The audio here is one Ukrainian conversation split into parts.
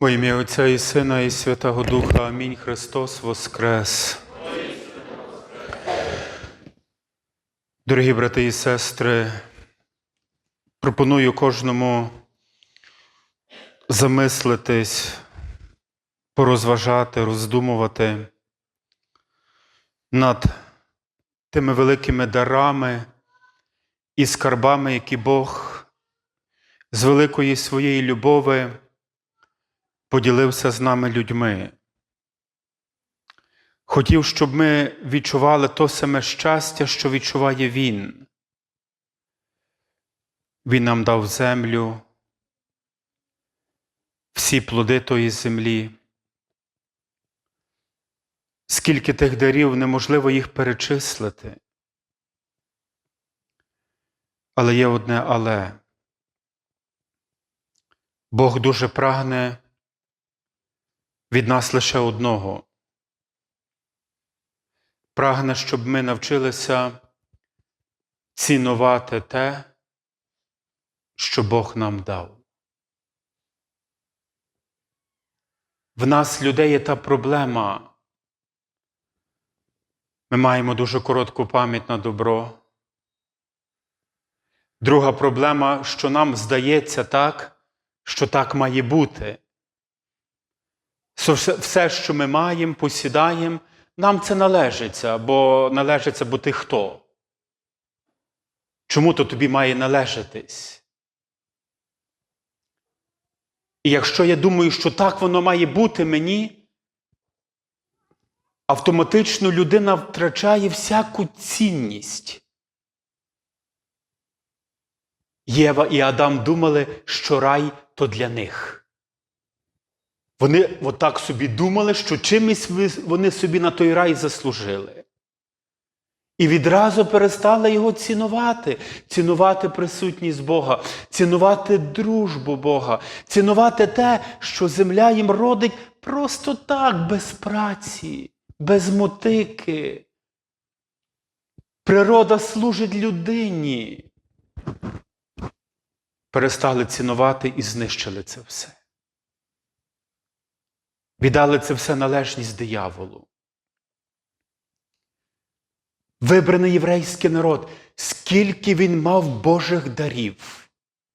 Во ім'я Отця і Сина, і Святого Духа. Амінь. Христос Воскрес. Дорогі брати і сестри, пропоную кожному замислитись, порозважати, роздумувати над тими великими дарами і скарбами, які Бог з великої своєї любові поділився з нами людьми. Хотів, щоб ми відчували то саме щастя, що відчуває Він. Він нам дав землю, всі плоди тої землі. Скільки тих дарів неможливо їх перечислити. Але є одне але. Бог дуже прагне від нас лише одного. Прагне, щоб ми навчилися цінувати те, що Бог нам дав. В нас, людей, є та проблема. Ми маємо дуже коротку пам'ять на добро. Друга проблема, що нам здається так, що так має бути. Все- що ми маємо, посідаємо, нам це належиться, бо належиться, бо ти хто? Чому то тобі має належатись? І якщо я думаю, що так воно має бути мені, автоматично людина втрачає всяку цінність. Єва і Адам думали, що рай то для них. Вони отак собі думали, що чимось вони собі на той рай заслужили. І відразу перестали його цінувати, цінувати присутність Бога, цінувати дружбу Бога, цінувати те, що земля їм родить просто так, без праці, без мотики. Природа служить людині. Перестали цінувати і знищили це все. Віддали це все належність дияволу. Вибраний єврейський народ, скільки він мав Божих дарів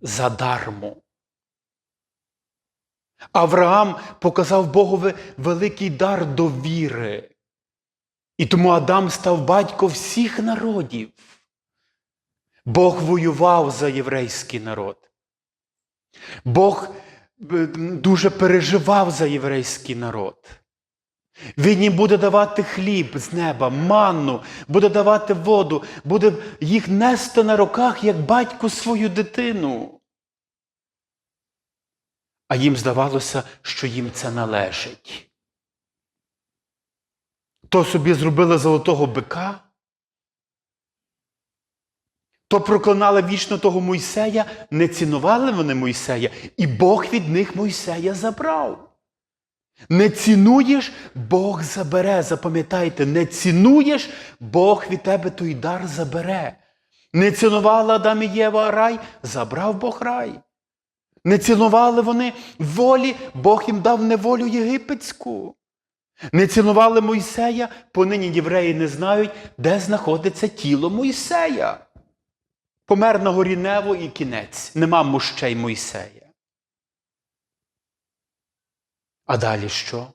задармо. Авраам показав Богові великий дар довіри. І тому Адам став батько всіх народів. Бог воював за єврейський народ. Бог дуже переживав за єврейський народ. Він їм буде давати хліб з неба, манну, буде давати воду, буде їх нести на руках, як батько свою дитину. А їм здавалося, що їм це належить. То собі зробили золотого бика, то проклинали вічно того Мойсея, не цінували вони Мойсея, і Бог від них Мойсея забрав. Не цінуєш, Бог забере. Запам'ятайте, не цінуєш, Бог від тебе той дар забере. Не цінувала Адам і Єва рай, забрав Бог рай. Не цінували вони волі, Бог їм дав неволю єгипетську. Не цінували Мойсея, понині євреї не знають, де знаходиться тіло Мойсея. Помер на горі Нево і кінець. Нема мощей Мойсея. А далі що?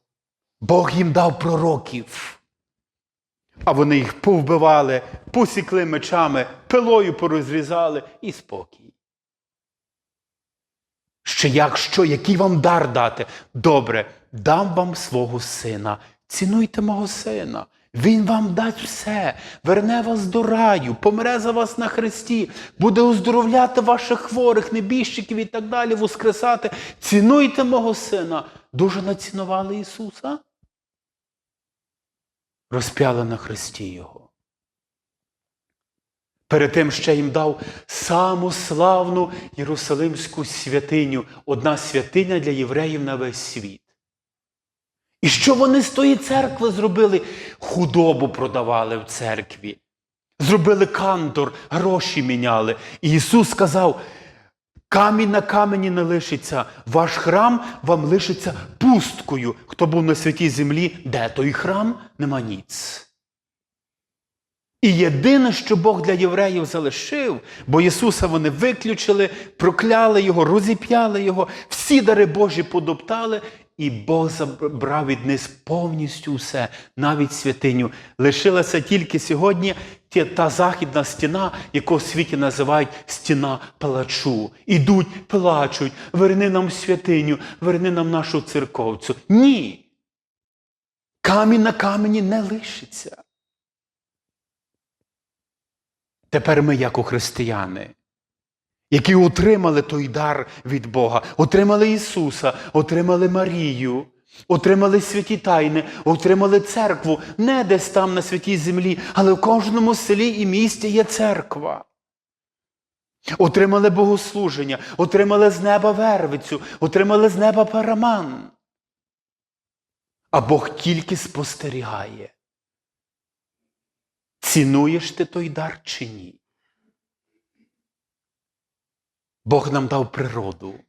Бог їм дав пророків. А вони їх повбивали, посікли мечами, пилою порозрізали і спокій. Ще як що, який вам дар дати? Добре, дам вам свого сина. Цінуйте мого сина. Він вам дасть все, верне вас до раю, помре за вас на хресті, буде оздоровляти ваших хворих, небіжчиків і так далі, воскресати. Цінуйте мого сина. Дуже націнували Ісуса. Розп'яли на хресті Його. Перед тим ще їм дав саму славну Єрусалимську святиню, одна святиня для євреїв на весь світ. І що вони з тої церкви зробили? Худобу продавали в церкві. Зробили кантор, гроші міняли. І Ісус сказав: Камінь на камені не лишиться, ваш храм вам лишиться пусткою. Хто був на святій землі, де той храм, нема ніц. І єдине, що Бог для євреїв залишив, бо Ісуса вони виключили, прокляли Його, розіп'яли Його, всі дари Божі подоптали, і Бог забрав від них повністю все, навіть святиню. Лишилася тільки сьогодні та західна стіна, яку в світі називають стіна плачу. Ідуть, плачуть, верни нам святиню, верни нам нашу церковцю. Ні. Камінь на камені не лишиться. Тепер ми, як у християни, які отримали той дар від Бога, отримали Ісуса, отримали Марію, отримали святі тайни, отримали церкву не десь там на святій землі, але в кожному селі і місті є церква. Отримали богослуження, отримали з неба вервицю, отримали з неба параман. А Бог тільки спостерігає. Цінуєш ти той дар чи ні? Бог нам дав природу.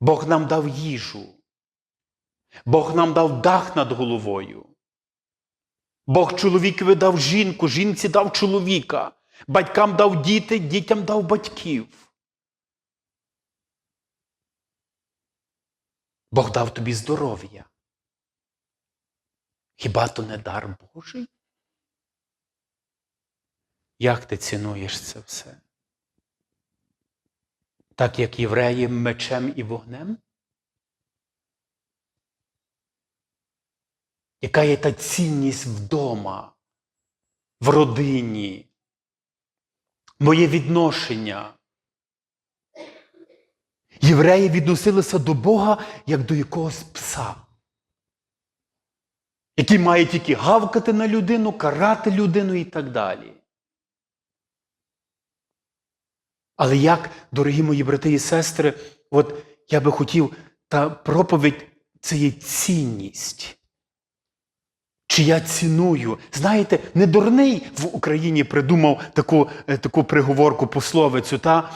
Бог нам дав їжу. Бог нам дав дах над головою. Бог чоловікові дав жінку, жінці дав чоловіка. Батькам дав діти, дітям дав батьків. Бог дав тобі здоров'я. Хіба то не дар Божий? Як ти цінуєш це все? Так як євреї мечем і вогнем? Яка є та цінність вдома, в родині, моє відношення? Євреї відносилися до Бога як до якогось пса, який має тільки гавкати на людину, карати людину і так далі. Але як, дорогі мої брати і сестри, от я би хотів, та проповідь це є цінність. Чи я ціную? Знаєте, не дурний в Україні придумав таку, е, таку приговорку пословицю, та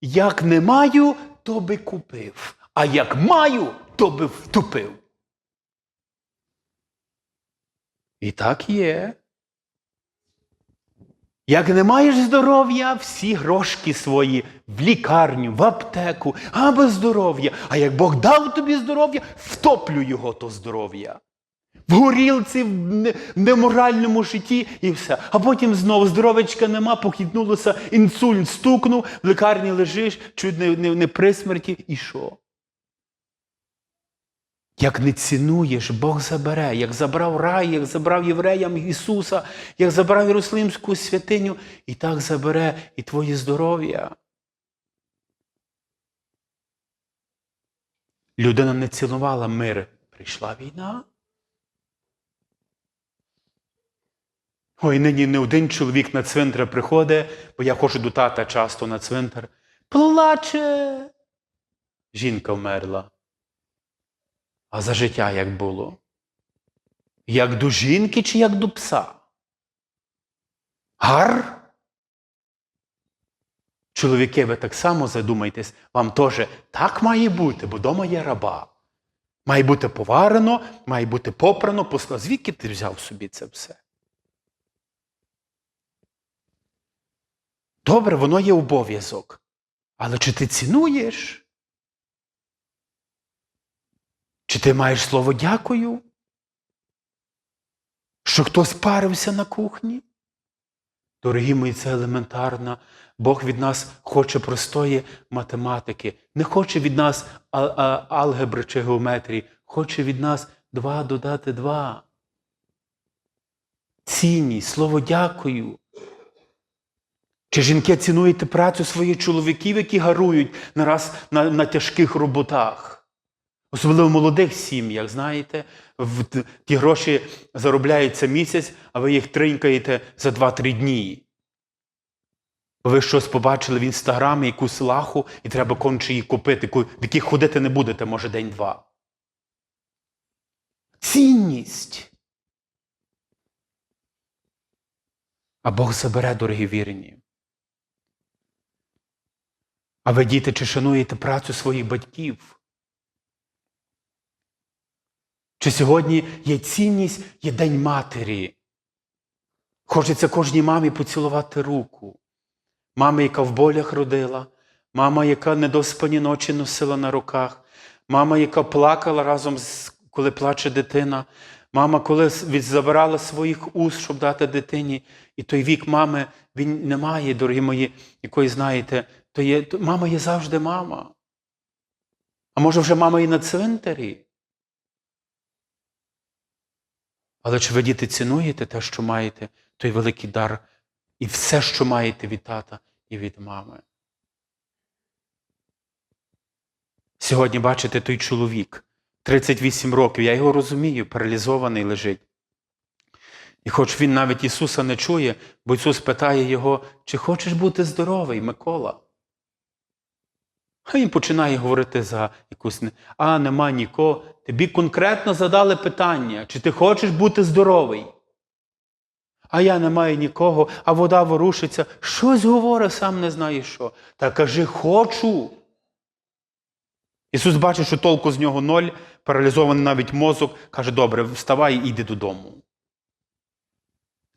як не маю, то би купив, а як маю, то би втупив. І так є. Як не маєш здоров'я, всі грошки свої в лікарню, в аптеку, аби здоров'я. А як Бог дав тобі здоров'я, втоплю його то здоров'я. В горілці, в неморальному житті і все. А потім знову здоровечка нема, похитнулося, інсульт стукнув, в лікарні лежиш, чуть не, не, не при смерті, і що? Як не цінуєш, Бог забере, як забрав рай, як забрав євреям Ісуса, як забрав Єрусалимську святиню, і так забере і твоє здоров'я. Людина не цінувала мир. Прийшла війна. Ой, нині не один чоловік на цвинтар приходить, бо я ходжу до тата часто на цвинтар. Плаче. Жінка вмерла. А за життя як було? Як до жінки чи як до пса? Гар? Чоловіки, ви так само задумайтесь, вам теж так має бути, бо вдома є раба. Має бути поварено, має бути попрано, посла. Звідки ти взяв собі це все? Добре, воно є обов'язок. Але чи ти цінуєш? Чи ти маєш слово дякую? Що хтось парився на кухні? Дорогі мої, це елементарно. Бог від нас хоче простої математики, не хоче від нас алгебри чи геометрії, хоче від нас два додати два. Цінність, слово дякую. Чи жінки цінуєте працю своїх чоловіків, які гарують нараз на, на тяжких роботах? Особливо в молодих сім'ях, знаєте, ті гроші заробляються місяць, а ви їх тринькаєте за 2-3 дні. Ви щось побачили в інстаграмі, якусь лаху, і треба конче її купити, в яких ходити не будете, може, день-два. Цінність. А Бог забере, дорогі вірні. А ви, діти, чи шануєте працю своїх батьків? Чи сьогодні є цінність, є День Матері? Хочеться кожній мамі поцілувати руку. Мама, яка в болях родила, мама, яка недоспані ночі носила на руках, мама, яка плакала разом, з, коли плаче дитина, мама, коли забирала своїх уст, щоб дати дитині. І той вік мами, він не має, дорогі мої, якої знаєте, то є, мама є завжди мама. А може вже мама і на цвинтарі? Але чи ви діти цінуєте те, що маєте, той великий дар, і все, що маєте від тата і від мами? Сьогодні, бачите, той чоловік, 38 років, я його розумію, паралізований лежить. І хоч він навіть Ісуса не чує, бо Ісус питає його, чи хочеш бути здоровий, Микола? А він починає говорити за якусь, а нема нікого. Тобі конкретно задали питання, чи ти хочеш бути здоровий? А я не маю нікого, а вода ворушиться. Щось говорить, сам не знає що. Та кажи, хочу. Ісус бачить, що толку з нього ноль, паралізований навіть мозок, каже, добре, вставай і йди додому.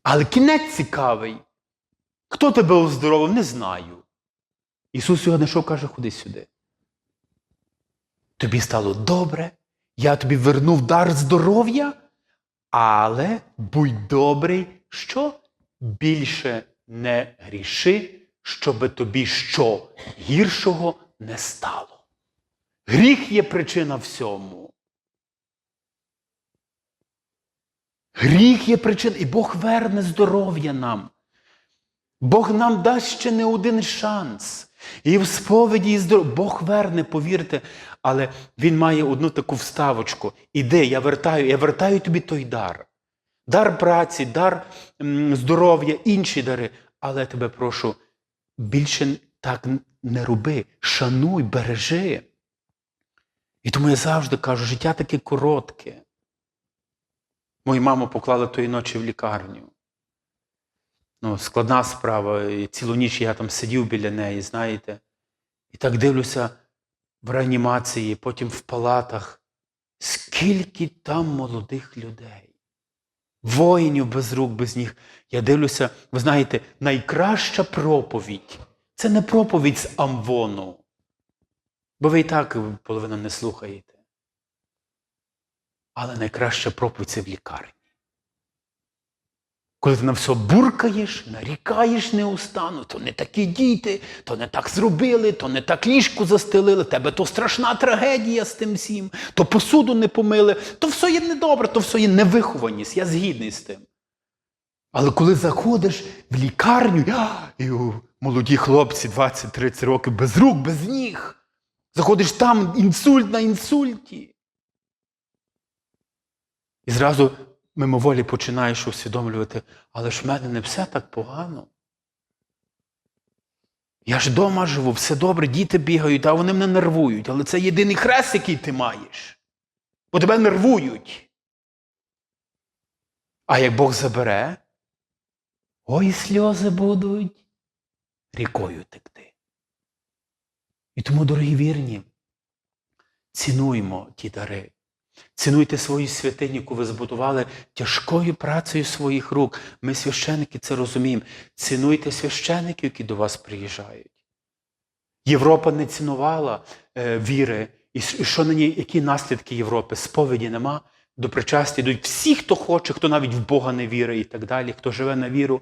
Але кінець цікавий. Хто тебе оздоровив, не знаю. Ісус його знайшов, каже, ходи сюди. Тобі стало добре, я тобі вернув дар здоров'я, але будь добрий, що більше не гріши, щоби тобі що гіршого не стало. Гріх є причина всьому. Гріх є причина, і Бог верне здоров'я нам. Бог нам дасть ще не один шанс. І в сповіді, і здоров'я. Бог верне, повірте, але Він має одну таку вставочку. Іди, я вертаю, я вертаю тобі той дар. Дар праці, дар здоров'я, інші дари. Але тебе прошу, більше так не роби. Шануй, бережи. І тому я завжди кажу, життя таке коротке. Мою маму поклали тої ночі в лікарню. Ну, складна справа. І цілу ніч я там сидів біля неї, знаєте. І так дивлюся в реанімації, потім в палатах. Скільки там молодих людей, воїнів без рук, без ніг. Я дивлюся, ви знаєте, найкраща проповідь це не проповідь з Амвону. Бо ви і так половину не слухаєте. Але найкраща проповідь це в лікарні. Коли ти на все буркаєш, нарікаєш неустанно, то не такі діти, то не так зробили, то не так ліжку застелили, тебе то страшна трагедія з тим всім, то посуду не помили, то все є недобре, то все є невихованість, я згідний з тим. Але коли заходиш в лікарню, і о, молоді хлопці 20-30 років без рук, без ніг, заходиш там інсульт на інсульті. І зразу мимоволі починаєш усвідомлювати, але ж в мене не все так погано. Я ж вдома живу, все добре, діти бігають, а вони мене нервують. Але це єдиний хрест, який ти маєш. Бо тебе нервують. А як Бог забере, ой, сльози будуть рікою текти. І тому, дорогі вірні, цінуймо ті дари. Цінуйте свою святиню, яку ви збудували тяжкою працею своїх рук. Ми, священники, це розуміємо. Цінуйте священиків, які до вас приїжджають. Європа не цінувала е, віри. І що на ній, які наслідки Європи? Сповіді нема. До причастя йдуть всі, хто хоче, хто навіть в Бога не вірить і так далі, хто живе на віру.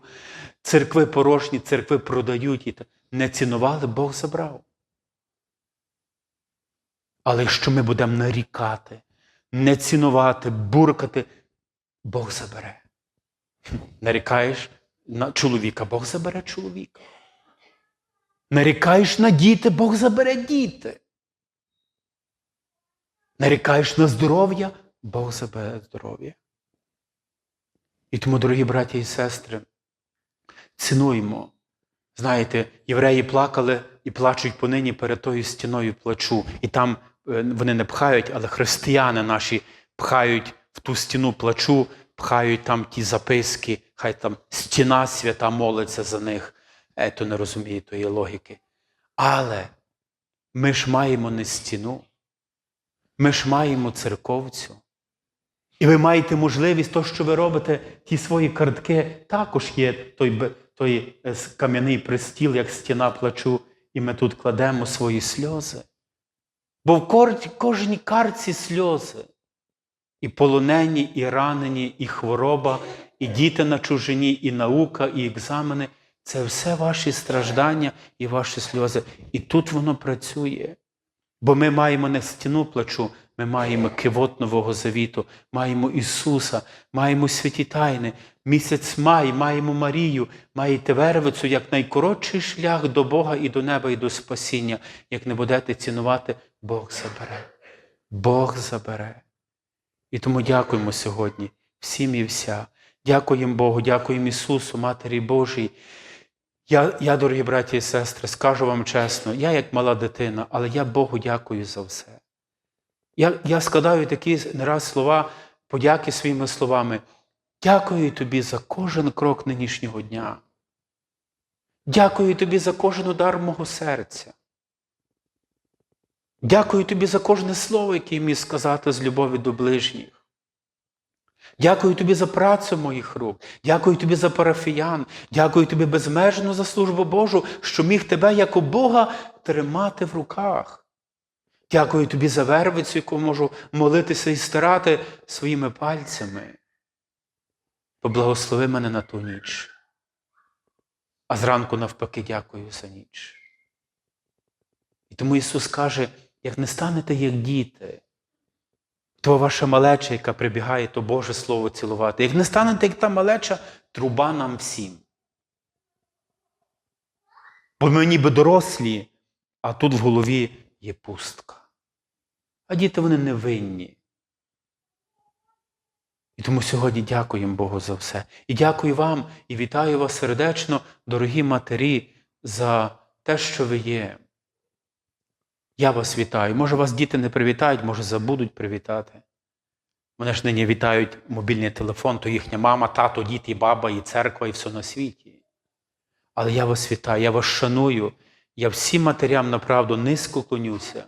Церкви порожні, церкви продають і так. Не цінували, Бог забрав. Але якщо ми будемо нарікати, не цінувати, буркати, Бог забере. Нарікаєш на чоловіка, Бог забере чоловіка. Нарікаєш на діти, Бог забере діти. Нарікаєш на здоров'я, Бог забере здоров'я. І тому, дорогі браті і сестри, цінуємо. Знаєте, євреї плакали і плачуть понині перед тою стіною плачу. І там вони не пхають, але християни наші пхають в ту стіну плачу, пхають там ті записки, хай там стіна свята молиться за них. Ето не розуміє тої логіки. Але Ми ж маємо не стіну, ми ж маємо церковцю. І ви маєте можливість, то, що ви робите, ті свої картки, також є той, той е, кам'яний пристіл, як стіна плачу, і ми тут кладемо свої сльози. Бо в кожній карці сльози. І полонені, і ранені, і хвороба, і діти на чужині, і наука, і екзамени це все ваші страждання і ваші сльози. І тут воно працює. Бо ми маємо не стіну плачу, ми маємо кивот Нового Завіту, маємо Ісуса, маємо святі тайни, місяць май, маємо Марію, маєте вервицю як найкоротший шлях до Бога і до неба, і до спасіння. Як не будете цінувати, Бог забере. Бог забере. І тому дякуємо сьогодні всім і вся. Дякуємо Богу, дякуємо Ісусу, Матері Божій. Я, я, дорогі браті і сестри, скажу вам чесно, я як мала дитина, але я Богу дякую за все. Я, я складаю такі не раз слова подяки своїми словами. Дякую тобі за кожен крок нинішнього дня. Дякую тобі за кожен удар мого серця. Дякую тобі за кожне слово, яке я міг сказати з любові до ближніх. Дякую тобі за працю моїх рук. Дякую тобі за парафіян. Дякую тобі безмежно за службу Божу, що міг тебе, як у Бога, тримати в руках. Дякую тобі за вервицю, яку можу молитися і стирати своїми пальцями. Поблагослови мене на ту ніч. А зранку, навпаки, дякую за ніч. І тому Ісус каже, як не станете як діти, то ваша малеча, яка прибігає, то Боже Слово цілувати. Як не станете, як та малеча, труба нам всім. Бо ми ніби дорослі, а тут в голові є пустка. А діти вони не винні. І тому сьогодні дякуємо Богу за все. І дякую вам і вітаю вас сердечно, дорогі матері, за те, що ви є. Я вас вітаю. Може, вас діти не привітають, може, забудуть привітати. Мене ж нині вітають мобільний телефон, то їхня мама, тато, діти, і баба, і церква, і все на світі. Але я вас вітаю, я вас шаную, я всім матерям направду низько клонюся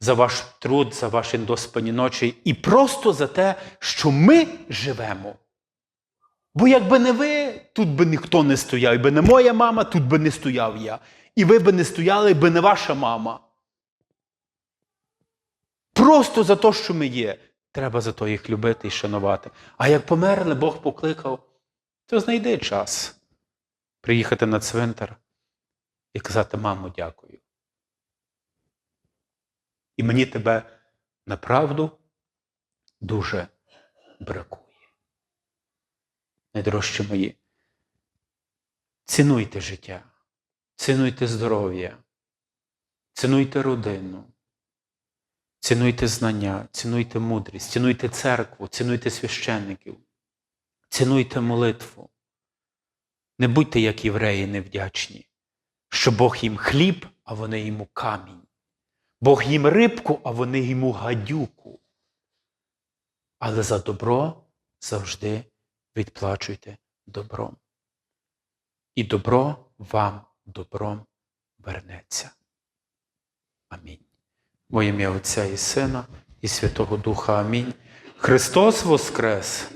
за ваш труд, за ваші доспані ночі і просто за те, що ми живемо. Бо якби не ви, тут би ніхто не стояв, якби не моя мама, тут би не стояв я. І ви би не стояли, якби не ваша мама. Просто за те, що ми є, треба за то їх любити і шанувати. А як померли, Бог покликав, то знайди час приїхати на цвинтар і казати, мамо, дякую. І мені тебе направду дуже бракує. Найдорожчі мої, цінуйте життя, цінуйте здоров'я, цінуйте родину, цінуйте знання, цінуйте мудрість, цінуйте церкву, цінуйте священників, цінуйте молитву. Не будьте, як євреї, невдячні, що Бог їм хліб, а вони йому камінь. Бог їм рибку, а вони йому гадюку. Але за добро завжди відплачуйте добром. І добро вам добром вернеться. Амінь. Во ім'я Отця і Сина, і Святого Духа Амінь. Христос Воскрес!